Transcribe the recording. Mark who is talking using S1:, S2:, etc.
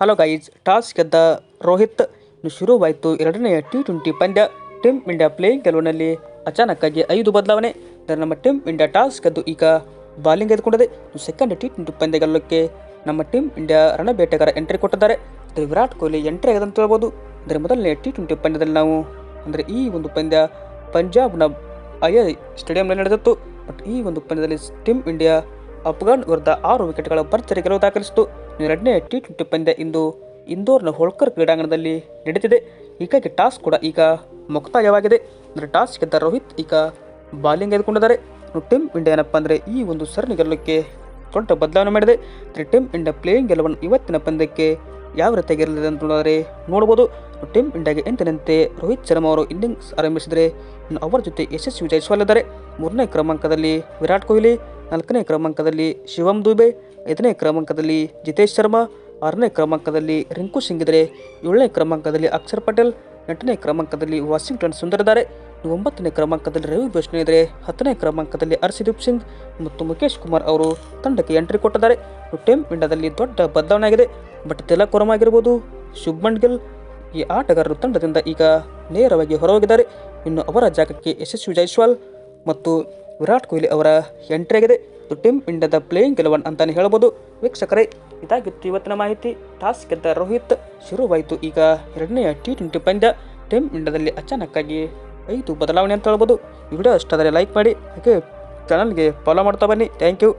S1: Hello guys toss ಗೆದ್ದ ರೋಹಿತ್. ಶುರುವಾಯಿತು ಎರಡನೆಯ ಟಿ ಟ್ವೆಂಟಿ ಪಂದ್ಯ. ಟೀಮ್ ಇಂಡಿಯಾ ಪ್ಲೇಯಿಂಗ್ ಗೆಲುವಿನಲ್ಲಿ ಅಚಾನಕ್ಕಾಗಿ ಐದು ಬದಲಾವಣೆ. ನಮ್ಮ ಟೀಮ್ ಇಂಡಿಯಾ ಟಾಸ್ ಗೆದ್ದು ಈಗ ಬಾಲಿಂಗ್ ಗೆದ್ದುಕೊಂಡಿದೆ ಸೆಕೆಂಡ್ ಟಿ ಟ್ವೆಂಟಿ ಪಂದ್ಯ ಗೆಲ್ಲಕ್ಕೆ ನಮ್ಮ ಟೀಮ್ ಇಂಡಿಯಾ ರಣಬೇಟೆಗಾರ ಎಂಟ್ರಿ ಕೊಟ್ಟಿದ್ದಾರೆ. ಅಂದರೆ ವಿರಾಟ್ ಕೊಹ್ಲಿ ಎಂಟ್ರಿ ಆಗಿದೆ ಅಂತ ಹೇಳ್ಬೋದು. ಅಂದರೆ ಮೊದಲನೇ ಟಿ ಟ್ವೆಂಟಿ ಪಂದ್ಯದಲ್ಲಿ ನಾವು, ಅಂದರೆ ಈ ಒಂದು ಪಂದ್ಯ ಪಂಜಾಬ್ನ ಐ ಐ ಸ್ಟೇಡಿಯಂನಲ್ಲಿ ನಡೆದಿತ್ತು. ಬಟ್ ಈ ಒಂದು ಪಂದ್ಯದಲ್ಲಿ ಟೀಮ್ ಇಂಡಿಯಾ ಅಫ್ಘಾನ್ ವಿರುದ್ಧ ಆರು ವಿಕೆಟ್ಗಳ ಭರ್ಜರಿ ಗೆಲುವು ದಾಖಲಿಸಿತು. ಎರಡನೇ ಟಿ ಟ್ವೆಂಟಿ ಪಂದ್ಯ ಇಂದು ಇಂದೋರ್ನ ಹೋಳ್ಕರ್ ಕ್ರೀಡಾಂಗಣದಲ್ಲಿ ನಡೆದಿದೆ ಹೀಗಾಗಿ ಟಾಸ್ ಕೂಡ ಈಗ ಮುಕ್ತಾಯವಾಗಿದೆ. ಅಂದರೆ ಟಾಸ್ ಗೆದ್ದ ರೋಹಿತ್ ಈಗ ಬಾಲಿಂಗ್ ಎದ್ದುಕೊಂಡಿದ್ದಾರೆ. ಟೀಮ್ ಇಂಡಿಯಾ ಏನಪ್ಪ ಅಂದರೆ ಈ ಒಂದು ಸರಣಿ ಗೆಲ್ಲಕ್ಕೆ ದೊಡ್ಡ ಬದಲಾವಣೆ ಮಾಡಿದೆ. ಅಂದರೆ ಟೀಮ್ ಇಂಡಿಯಾ ಪ್ಲೇಯಿಂಗ್ ಗೆಲುವನ್ನು ಇವತ್ತಿನ ಪಂದ್ಯಕ್ಕೆ ಯಾವ ರೀತಿ ಇರಲಿದೆ ಅಂತ ನೋಡಿದರೆ ನೋಡ್ಬೋದು. ಟೀಮ್ ಇಂಡಿಯಾಗೆ ಎಂದಿನಂತೆ ರೋಹಿತ್ ಶರ್ಮಾ ಅವರು ಇನ್ನಿಂಗ್ಸ್ ಆರಂಭಿಸಿದರೆ ಇನ್ನು ಅವರ ಜೊತೆ ಯಶಸ್ವಿ ಜೈಸ್ವಾಲ್ ಇದ್ದಾರೆ ಮೂರನೇ ಕ್ರಮಾಂಕದಲ್ಲಿ ವಿರಾಟ್ ಕೊಹ್ಲಿ, ನಾಲ್ಕನೇ ಕ್ರಮಾಂಕದಲ್ಲಿ ಶಿವಮ್ ದುಬೆ ಐದನೇ ಕ್ರಮಾಂಕದಲ್ಲಿ ಜಿತೇಶ್ ಶರ್ಮಾ, ಆರನೇ ಕ್ರಮಾಂಕದಲ್ಲಿ ರಿಂಕು ಸಿಂಗ್ ಇದ್ದರೆ ಏಳನೇ ಕ್ರಮಾಂಕದಲ್ಲಿ ಅಕ್ಷರ್ ಪಟೇಲ್, ಎಂಟನೇ ಕ್ರಮಾಂಕದಲ್ಲಿ ವಾಷಿಂಗ್ಟನ್ ಸುಂದರ್ ಇದ್ದಾರೆ ಇನ್ನು ಒಂಬತ್ತನೇ ಕ್ರಮಾಂಕದಲ್ಲಿ ರವಿ ಭೂಷಣ್ ಇದ್ದರೆ ಹತ್ತನೇ ಕ್ರಮಾಂಕದಲ್ಲಿ ಹರ್ಷದೀಪ್ ಸಿಂಗ್ ಮತ್ತು ಮುಖೇಶ್ ಕುಮಾರ್ ಅವರು ತಂಡಕ್ಕೆ ಎಂಟ್ರಿ ಕೊಟ್ಟಿದ್ದಾರೆ. ಟೀಮ್ ಇಂಡಿಯಾದಲ್ಲಿ ದೊಡ್ಡ ಬದಲಾವಣೆ ಆಗಿದೆ ಬಟ್ ತಿಲಕ್ ಆಗಿರ್ಬೋದು, ಶುಭ್ಮನ್ ಗಿಲ್ ಈ ಆಟಗಾರರು ತಂಡದಿಂದ ಈಗ ನೇರವಾಗಿ ಹೊರಹೋಗಿದ್ದಾರೆ. ಇನ್ನು ಅವರ ಜಾಗಕ್ಕೆ ಯಶಸ್ವಿ ಜೈಸ್ವಾಲ್ ಮತ್ತು ವಿರಾಟ್ ಕೊಹ್ಲಿ ಅವರ ಎಂಟ್ರಿ ಆಗಿದೆ. ಟೀಮ್ ಇಂಡಿಯಾದ ಪ್ಲೇಯಿಂಗ್ ಗೆಲುವನ್ ಅಂತಾನೆ ಹೇಳ್ಬೋದು. ವೀಕ್ಷಕರೇ, ಇದಾಗಿತ್ತು ಇವತ್ತಿನ ಮಾಹಿತಿ. ಟಾಸ್ ಗೆದ್ದ ರೋಹಿತ್, ಶುರುವಾಯಿತು ಈಗ ಎರಡನೆಯ ಟಿ ಟ್ವೆಂಟಿ ಪಂದ್ಯ. ಟೀಮ್ ಇಂಡಿಯಾದಲ್ಲಿ ಅಚಾನಕ್ಕಾಗಿ ಐದು ಬದಲಾವಣೆ ಅಂತ ಹೇಳ್ಬೋದು. ವಿಡಿಯೋ ಇಷ್ಟಾದರೆ ಲೈಕ್ ಮಾಡಿ, ಹಾಗೆ ಚಾನಲ್ಗೆ ಫಾಲೋ ಮಾಡ್ತಾ ಬನ್ನಿ. Thank you